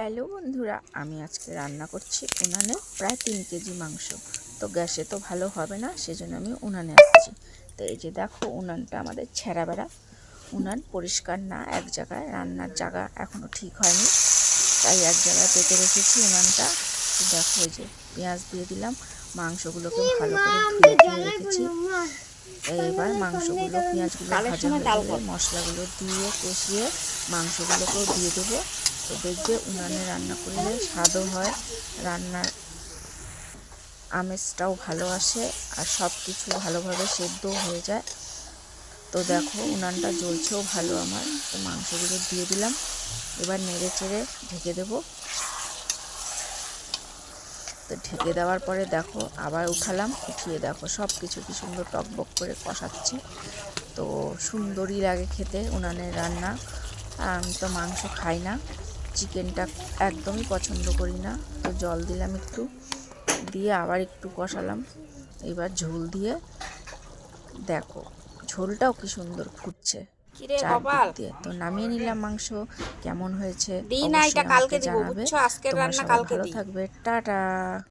Hello বন্ধুরা আমি আজকে রান্না করছি উনানে প্রায় তিন কেজি মাংস। তো গ্যাসে তো ভালো হবে না সেজন্য আমি উনানে আসছি। তো এই যে দেখো উনানটা আমাদের ছেঁড়া বেড়া। উনান পরিষ্কার না এক জায়গায় রান্নার জায়গা এখনও ঠিক হয়নি। তাই এক জায়গায় পেতে রেখেছি উনানটা। দেখো এই যে পেঁয়াজ দিয়ে দিলাম মাংসগুলোকে ভালো করে ধুয়ে ধুয়ে রেখেছি। এবার মাংসগুলো পেঁয়াজগুলো ভাজা মশলাগুলো দিয়ে কষিয়ে মাংসগুলোকেও দিয়ে দেবো। তো দেখবে উনানে রান্না করলে স্বাদও হয়, রান্নার আমেজটাও ভালো আসে আর সব কিছু ভালোভাবে সেদ্ধও হয়ে যায়। তো দেখো উনানটা জ্বলছেও ভালো আমার, তো মাংসগুলো দিয়ে দিলাম। এবার নেড়ে চেড়ে ঢেকে দেবো। তো ঢেকে দেওয়ার পরে দেখো আবার উঠালাম, উঠিয়ে দেখো সব কিছু কি সুন্দর টকবক করে কষাচ্ছে। তো সুন্দরই লাগে খেতে উনানের রান্না। আর আমি তো মাংস খাই না। চিকেনটা একদমই পছন্দ করি না। তো জল দিলাম একটু দিয়ে আবার একটু কষালাম। এবার ঝোল দিয়ে দেখো ঝোলটাও কি সুন্দর ফুটছে। দিয়ে। তো নামিয়ে নিলাম মাংস কেমন হয়েছে জানাবে। তোমরা রান্না সবাই কালকে ভালো থাকবে। টাটা।